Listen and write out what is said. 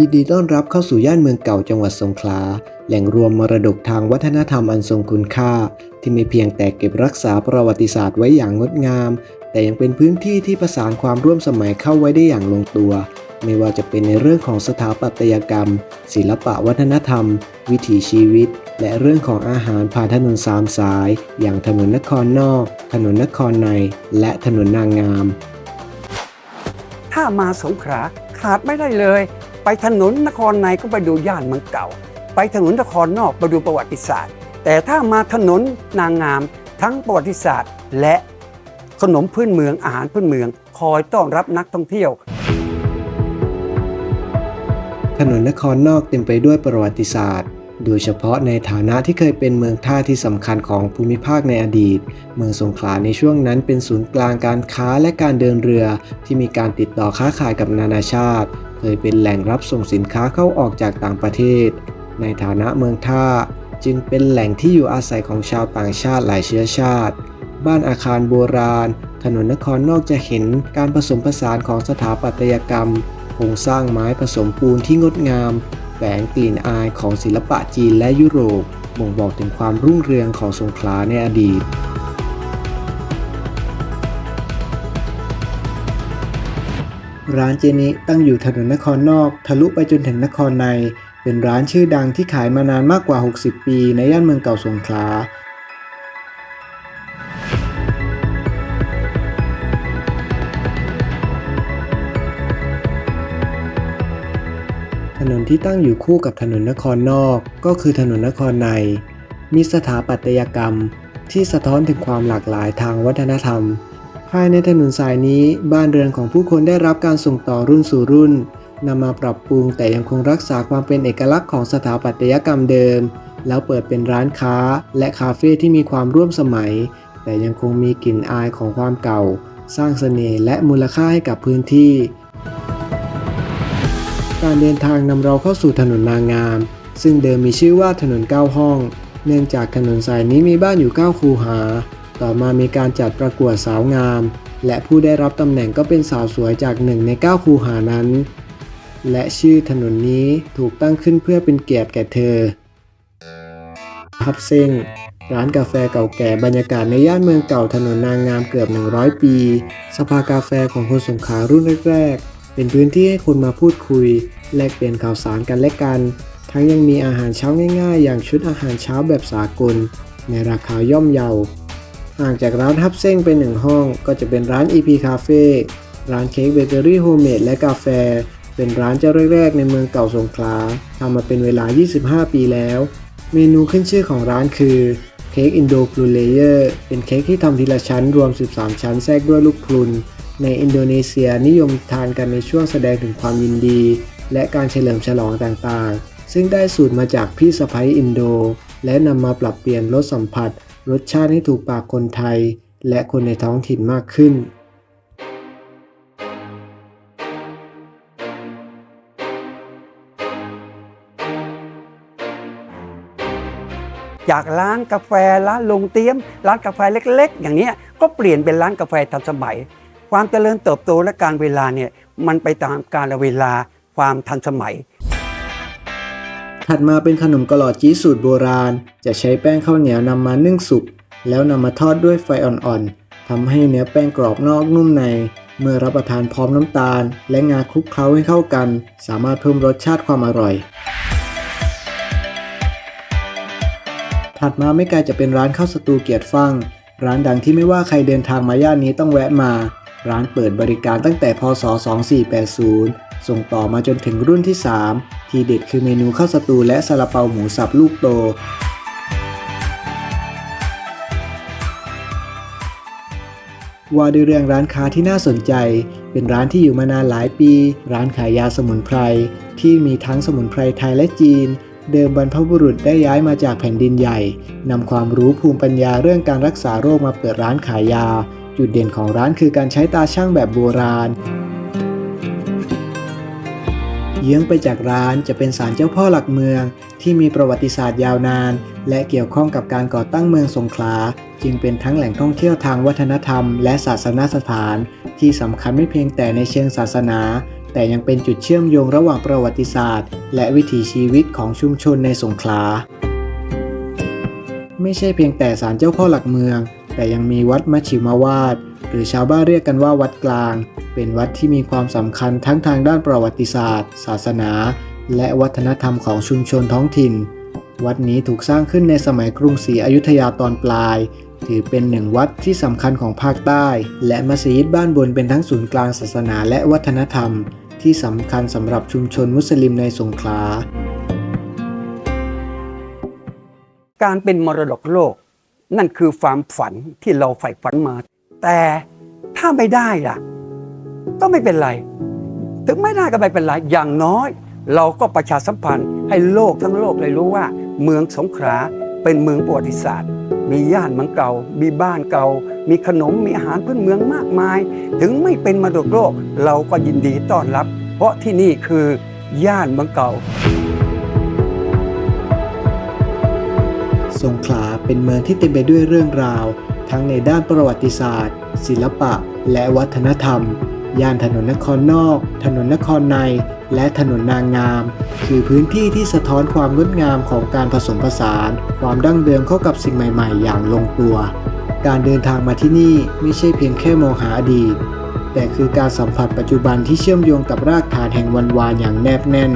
ยินดีต้อนรับเข้าสู่ย่านเมืองเก่าจังหวัดสงขลา แหล่งรวมมรดกทางวัฒนธรรมอันทรงคุณค่า ที่ไม่เพียงแต่เก็บรักษาประวัติศาสตร์ไว้อย่างงดงาม แต่ยังเป็นพื้นที่ที่ประสานความร่วมสมัยเข้าไว้ได้อย่างลงตัว ไม่ว่าจะเป็นในเรื่องของสถาปัตยกรรม ศิลปะวัฒนธรรม วิถีชีวิต และเรื่องของอาหารผ่านถนนสามสาย อย่างถนนนครนอก ถนนนครใน และถนนนางงาม ถ้ามาสงขลาขาดไม่ได้เลย ไปถนนนครในก็ไปดูย่านเมืองเก่า ไปถนนนครนอกไปดูประวัติศาสตร์ แต่ถ้ามาถนนนางงาม ทั้งประวัติศาสตร์ และขนมพื้นเมืองอาหารพื้นเมือง คอยต้อนรับนักท่องเที่ยว ถนนนครนอกเต็มไปด้วยประวัติศาสตร์ โดยเฉพาะในฐานะที่เคยเป็นเมืองท่าที่สำคัญของภูมิภาคในอดีต เมืองสงขลาในช่วงนั้นเป็นศูนย์กลางการค้าและการเดินเรือที่มีการติดต่อค้าขายกับนานาชาติ เคยเป็นแหล่งรับส่งสินค้าเข้าออกจากต่างประเทศ ในฐานะเมืองท่าจึงเป็นแหล่งที่อยู่อาศัยของชาวต่างชาติหลายเชื้อชาติ บ้านอาคารโบราณ ถนนนครนอกจะเห็นการผสมผสานของสถาปัตยกรรมโครงสร้างไม้ผสมปูนที่งดงามแฝงกลิ่นอายของศิลปะจีนและยุโรปบ่งบอกถึงความรุ่งเรืองของสงขลาในอดีต ร้านเจนิตั้งอยู่ถนนนครนอก ทะลุไปจนถึงนครใน เป็นร้านชื่อดังที่ขายมานานมากกว่า 60 ปี ในย่านเมืองเก่าสงขลาถนนที่ตั้งอยู่คู่กับถนนนครนอก ก็คือถนนนครใน มีสถาปัตยกรรมที่สะท้อนถึงความหลากหลายทางวัฒนธรรม ภายในถนนสายนี้บ้านเรือนของผู้คนได้รับการส่งต่อรุ่นสู่รุ่นนำมาปรับปรุงแต่ยังคงรักษาความเป็นเอกลักษณ์ของสถาปัตยกรรมเดิม แล้วเปิดเป็นร้านค้าและคาเฟ่ที่มีความร่วมสมัย แต่ยังคงมีกลิ่นอายของความเก่า สร้างเสน่ห์และมูลค่าให้กับพื้นที่ การเดินทางนำเราเข้าสู่ถนนนางงาม ซึ่งเดิมมีชื่อว่าถนน 9 ห้อง เนื่องจากถนนสายนี้มีบ้านอยู่ 9 คูหา ต่อมามีการจัดประกวดสาวงาม และผู้ได้รับตำแหน่งก็เป็นสาวสวยจากหนึ่งใน 9 คูหานั้น และชื่อถนนนี้ถูกตั้งขึ้นเพื่อเป็นเกียรติแก่เธอฮับเซ้งร้านกาแฟเก่าแก่บรรยากาศในย่านเมืองเก่าถนนนางงามเกือบ 100 ปี สภากาแฟของคนสงขลารุ่นแรกๆ เป็นพื้นที่ให้คนมาพูดคุย แลกเปลี่ยนข่าวสารกันและกัน ทั้งยังมีอาหารเช้าง่ายๆ อย่างชุดอาหารเช้าแบบสากล ในราคาย่อมเยา ห่างจากร้านฮับเซ้งไปหนึ่งห้อง ก็จะเป็นร้าน EP Cafe ร้านเค้กเบเกอรี่โฮมเมดและกาแฟ เป็นร้านเจ้าแรก ๆ ในเมืองเก่าสงขลาทำมาเป็นเวลา 25 ปีแล้ว เมนูขึ้นชื่อของร้านคือเค้กอินโดพลูเลเยอร์เป็นเค้กที่ทำทีละชั้นรวม 13 ชั้นแทรกด้วยลูกพลุน ในอินโดนีเซียนิยมทานกันในช่วงแสดงถึงความยินดี และการเฉลิมฉลองต่างๆ ซึ่งได้สูตรมาจากพี่สะพ้ยอินโด และนำมาปรับเปลี่ยนรสสัมผัส รสชาติให้ถูกปากคนไทย และคนในท้องถิ่นมากขึ้น จากร้านกาแฟร้านลงเตี้ยม ร้านกาแฟเล็ก ๆ อย่างนี้ก็เปลี่ยนเป็นร้านกาแฟทันสมัย ความเจริญเติบโตและการเวลาเนี่ยมันไปตามกาลเวลาความทันสมัย ถัดมาเป็นขนมกะหล่อจี้สูตรโบราณ จะใช้แป้งข้าวเหนียวนำมานึ่งสุก แล้วนำมาทอดด้วยไฟอ่อนๆทำให้เนื้อแป้งกรอบนอกนุ่มใน เมื่อรับประทานพร้อมน้ำตาล และงาคลุกเคล้าให้เข้ากัน สามารถเพิ่มรสชาติความอร่อย ถัดมาไม่ไกลจะเป็นร้านข้าวสตูเกียรติฟังร้านดังที่ไม่ว่าใครเดินทางมาย่านนี้ต้องแวะมา ร้านเปิดบริการตั้งแต่พศ 2480 ส่งต่อมาจนถึงรุ่นที่ 3 ทีเด็ดคือเมนูข้าวสตูและซาลาเปาหมูสับลูกโตว่าด้วยเรื่องร้านค้าที่น่าสนใจ เป็นร้านที่อยู่มานานหลายปี ร้านขายยาสมุนไพร ที่มีทั้งสมุนไพรไทยและจีน เดิมบรรพบุรุษได้ย้ายมาจากแผ่นดินใหญ่นำความรู้ภูมิปัญญาเรื่องการรักษาโรคมาเปิดร้านขายยา จุดเด่นของร้านคือการใช้ตาช่างแบบโบราณ เยื้องไปจากร้านจะเป็นศาลเจ้าพ่อหลักเมือง ที่มีประวัติศาสตร์ยาวนาน และเกี่ยวข้องกับการก่อตั้งเมืองสงขลา จึงเป็นทั้งแหล่งท่องเที่ยวทางวัฒนธรรม และศาสนสถาน ที่สำคัญไม่เพียงแต่ในเชิงศาสนา แต่ยังเป็นจุดเชื่อมโยงระหว่างประวัติศาสตร์ และวิถีชีวิตของชุมชนในสงขลา ไม่ใช่เพียงแต่ศาลเจ้าพ่อหลักเมือง แต่ยังมีวัดมัชชิมาวาด หรือชาวบ้านเรียกกันว่าวัดกลาง เป็นวัดที่มีความสำคัญทั้งทางด้านประวัติศาสตร์ ศาสนา และวัฒนธรรมของชุมชนท้องถิ่น วัดนี้ถูกสร้างขึ้นในสมัยกรุงศรีอยุธยาตอนปลาย ถือเป็นหนึ่งวัดที่สำคัญของภาคใต้ และมัสยิดบ้านบนเป็นทั้งศูนย์กลางศาสนาและวัฒนธรรม ที่สำคัญสำหรับชุมชนมุสลิมในสงขลาการเป็นมรดกโลก นั่นคือความฝันที่เราใฝ่ฝันมา แต่ถ้าไม่ได้ล่ะ ก็ไม่เป็นไร ถึงไม่ได้ก็ไม่เป็นไร อย่างน้อย เราก็ประชาสัมพันธ์ให้โลกทั้งโลกเลยรู้ว่า เมืองสงขลาเป็นเมืองประวัติศาสตร์ มีย่านเมืองเก่า มีบ้านเก่า มีขนมมีอาหารพื้นเมืองมากมาย ถึงไม่เป็นมรดกโลก เราก็ยินดีต้อนรับ เพราะที่นี่คือย่านเมืองเก่าสงขลาเป็นเมืองที่เต็มไปด้วยเรื่องราว ทั้งในด้านประวัติศาสตร์ ศิลปะ และวัฒนธรรม ย่านถนนนครนอก ถนนนครใน และถนนนางงาม คือพื้นที่ที่สะท้อนความงดงามของการผสมผสาน ความดั้งเดิมเข้ากับสิ่งใหม่ ๆ อย่างลงตัว การเดินทางมาที่นี่ไม่ใช่เพียงแค่มองหาอดีต แต่คือการสัมผัสปัจจุบันที่เชื่อมโยงกับรากฐานแห่งวันวานอย่างแนบแน่น